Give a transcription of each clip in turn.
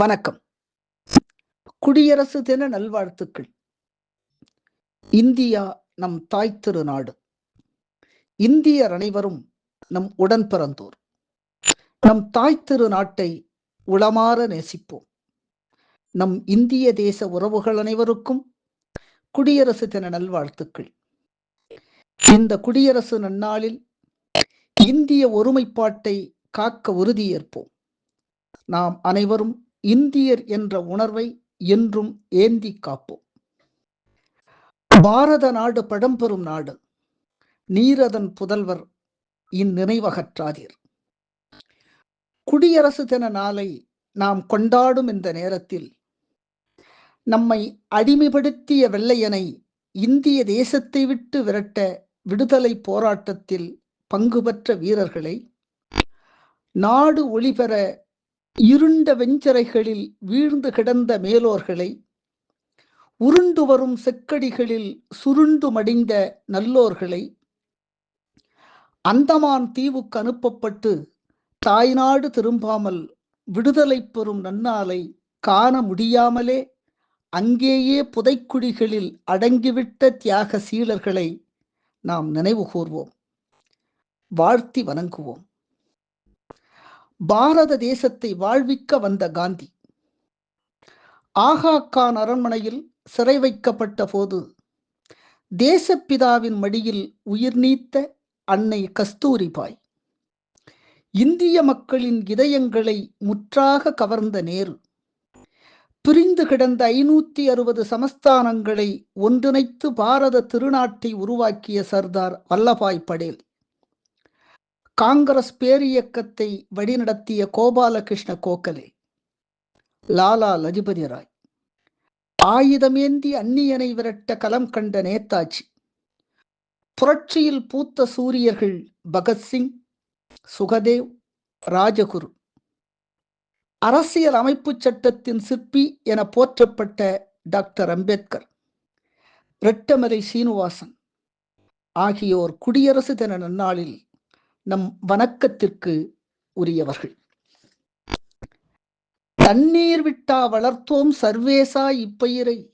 வணக்கம். குடியரசு தின நல்வாழ்த்துக்கள். இந்தியா நம் தாய் திருநாடு. இந்தியர் அனைவரும் நம் உடன் பிறந்தோர். நம் தாய் திருநாட்டை உளமாற நேசிப்போம். நம் இந்திய தேச உறவுகள் அனைவருக்கும் குடியரசு தின நல்வாழ்த்துக்கள். இந்த குடியரசு நன்னாளில் இந்திய ஒருமைப்பாட்டை காக்க உறுதியேற்போம். நாம் அனைவரும் இந்தியர் என்ற உணர்வை என்றும் ஏந்தி காப்போம். பாரத நாடு பழம்பெரும் நாடு. நீரதன் புதல்வர் இந்நினைவகற்றாதீர். குடியரசு தின நாளை நாம் கொண்டாடும் இந்த நேரத்தில் நம்மை அடிமைப்படுத்திய வெள்ளையனை இந்திய தேசத்தை விட்டு விரட்ட விடுதலை போராட்டத்தில் பங்கு பெற்ற வீரர்களை நாடு ஒளிபெற இருண்ட வெஞ்சரைகளில் வீழ்ந்து கிடந்த மேலோர்களை உருண்டு வரும் செக்கடிகளில் சுருண்டு மடிந்த நல்லோர்களை அந்தமான் தீவுக்கு அனுப்பப்பட்டு தாய்நாடு திரும்பாமல் விடுதலை பெறும் நன்னாலை காண முடியாமலே அங்கேயே புதைக்குழிகளில் அடங்கிவிட்ட தியாக சீலர்களை நாம் நினைவு கூர்வோம். வாழ்த்தி வணங்குவோம். பாரத தேசத்தை வாழ்விக்க வந்த காந்தி. ஆகா கான் அரண்மனையில் சிறை வைக்கப்பட்ட போது தேசப்பிதாவின் மடியில் உயிர் நீத்த அன்னை கஸ்தூரிபாய் இந்திய மக்களின் இதயங்களை முற்றாக கவர்ந்த நேரு பிரிந்து கிடந்த ஐநூத்தி அறுபது சமஸ்தானங்களை ஒன்றிணைத்து பாரத திருநாட்டை உருவாக்கிய சர்தார் வல்லபாய் படேல். காங்கிரஸ் பேரியக்கத்தை வழிநடத்திய கோபாலகிருஷ்ண கோகலே லாலா லஜபதி ராய் ஆயுதமேந்தி அந்நியனை விரட்ட களம் கண்ட நேதாஜி புரட்சியில் பூத்த சூரியர்கள் பகத்சிங் சுகதேவ் ராஜகுரு அரசியல் அமைப்பு சட்டத்தின் சிற்பி என போற்றப்பட்ட டாக்டர் அம்பேத்கர் ரெட்டமலை சீனிவாசன் ஆகியோர் குடியரசு தின நன்னாளில் நம் வணக்கத்திற்கு உரியவர்கள். தண்ணீர் விட்டா வளர்த்தோம் சர்வேசா இப்பயிரை.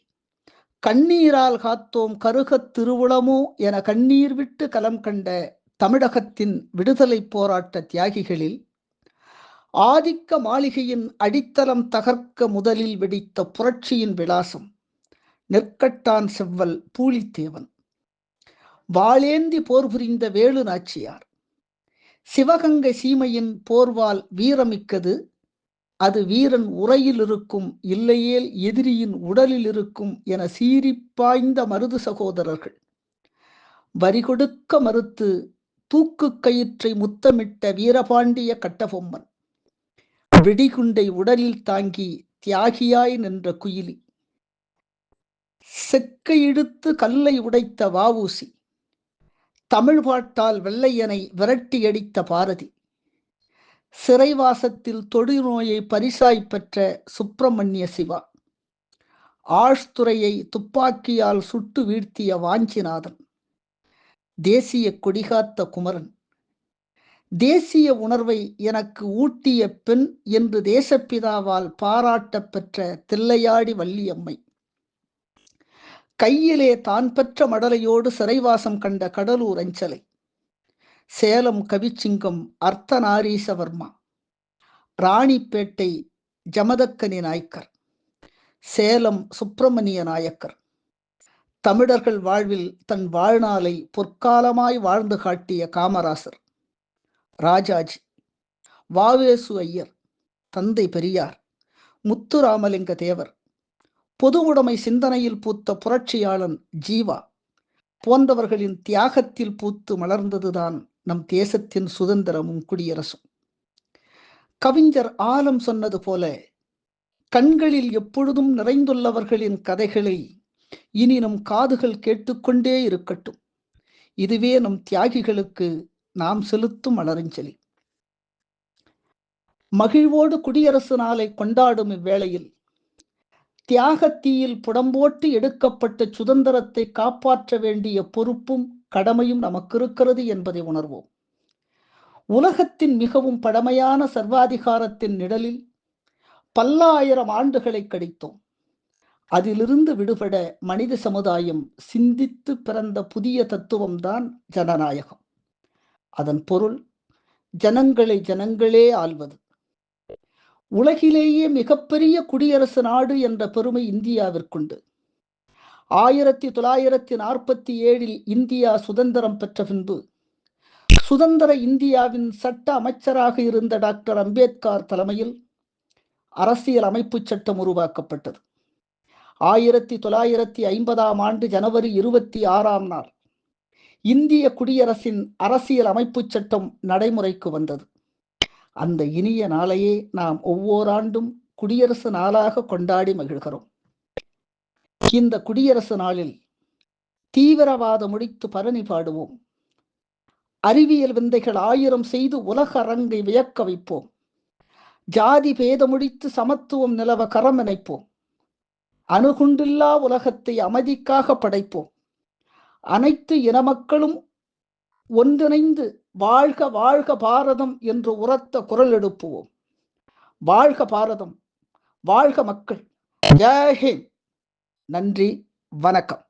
கண்ணீரால் காத்தோம் கருகத் திருவுளமோ என கண்ணீர் விட்டு கலம் கண்ட தமிழகத்தின் விடுதலை போராட்ட தியாகிகளில் ஆதிக்க மாளிகையின் அடித்தளம் தகர்க்க முதலில் வெடித்த புரட்சியின் விலாசம் நெற்கட்டான் செவ்வல் பூலித்தேவன். வாளேந்தி போர் புரிந்த வேலு நாச்சியார். சிவகங்கை சீமையின் போர்வால் வீரமிக்கது. அது வீரன் உரையில் இருக்கும் இல்லையேல் எதிரியின் உடலில் இருக்கும் என சீரிப்பாய்ந்த மருது சகோதரர்கள். வரி கொடுக்க மறுத்து தூக்கு கயிற்றை முத்தமிட்ட வீரபாண்டிய கட்டபொம்மன். வெடிகுண்டை உடலில் தாங்கி தியாகியாய் நின்ற குயிலி. செக்கை இழுத்து கல்லை உடைத்த வாவூசி தமிழ் பாட்டால் வெள்ளையனை விரட்டியடித்த பாரதி. சிறைவாசத்தில் தொடுநோயை பரிசாய் பெற்ற சுப்பிரமணிய சிவா. ஆழ்துறையை துப்பாக்கியால் சுட்டு வீழ்த்திய வாஞ்சிநாதன். தேசிய கொடிகாத்த குமரன். தேசிய உணர்வை எனக்கு ஊட்டிய பெண் என்று தேசப்பிதாவால் பாராட்ட பெற்ற தில்லையாடி வள்ளியம்மை. கையிலே தான் பெற்ற மடலையோடு சிறைவாசம் கண்ட கடலூர் அஞ்சலை. சேலம் கவிச்சிங்கம் அர்த்தநாரீசவர்மா. ராணிப்பேட்டை ஜமதக்கனி நாயக்கர். சேலம் சுப்பிரமணிய நாயக்கர். தமிழர்கள் வாழ்வில் தன் வாழ்நாளை பொற்காலமாய் வாழ்ந்து காட்டிய காமராசர். ராஜாஜி. வாவேசு ஐயர். தந்தை பெரியார். முத்துராமலிங்க தேவர். பொது உடைமை சிந்தனையில் பூத்த புரட்சியாளன் ஜீவா. போன்றவர்களின் தியாகத்தில் பூத்து மலர்ந்ததுதான் நம் தேசத்தின் சுதந்திரமும் குடியரசும். கவிஞர் ஆலம் சொன்னது போல கண்களில் எப்பொழுதும் நிறைந்துள்ளவர்களின் கதைகளை இனி நம் காதுகள் கேட்டுக்கொண்டே இருக்கட்டும். இதுவே நம் தியாகிகளுக்கு நாம் செலுத்தும் மலரஞ்சலி. மகிழ்வோடு குடியரசு நாளை கொண்டாடும் இவ்வேளையில் தியாகத்தீயில் புடம்போட்டு எடுக்கப்பட்ட சுதந்திரத்தை காப்பாற்ற வேண்டிய பொறுப்பும் கடமையும் நமக்கு இருக்கிறது என்பதை உணர்வோம். உலகத்தின் மிகவும் பழமையான சர்வாதிகாரத்தின் நிழலில் பல்லாயிரம் ஆண்டுகளை கடித்தோம் அதிலிருந்து விடுபட மனித சமுதாயம் சிந்தித்து பிறந்த புதிய தத்துவம்தான் ஜனநாயகம். அதன் பொருள் ஜனங்களை ஜனங்களே ஆள்வது. உலகிலேயே மிகப்பெரிய குடியரசு நாடு என்ற பெருமை இந்தியாவிற்குண்டு. ஆயிரத்தி தொள்ளாயிரத்தி நாற்பத்தி ஏழில் இந்தியா சுதந்திரம் பெற்ற பின்பு சுதந்திர இந்தியாவின் சட்ட அமைச்சராக இருந்த டாக்டர் அம்பேத்கர் தலைமையில் அரசியல் அமைப்பு சட்டம் உருவாக்கப்பட்டது. ஆயிரத்தி தொள்ளாயிரத்தி ஐம்பதாம் ஆண்டு ஜனவரி இருபத்தி ஆறாம் நாள் இந்திய குடியரசின் அரசியல் அமைப்பு சட்டம் நடைமுறைக்கு வந்தது. அந்த இனிய நாளையே நாம் ஒவ்வொரு ஆண்டும் குடியரசு நாளாக கொண்டாடி மகிழ்கிறோம். இந்த குடியரசு நாளில் தீவிரவாத முடித்து பரணி பாடுவோம். அறிவியல் விந்தைகள் ஆயிரம் செய்து உலக அரங்கை வியக்க வைப்போம். ஜாதி பேதமுடித்து சமத்துவம் நிலவ கரம் இணைப்போம் அணுகுண்டில்லா உலகத்தை அமைதிக்காக படைப்போம். அனைத்து இன மக்களும் ஒன்றிணைந்து வாழ்க வாழ்க பாரதம் என்று உரத்த குரல் எழுப்புவோம். வாழ்க பாரதம். வாழ்க மக்கள். ஜெய்ஹிந்த் நன்றி. வணக்கம்.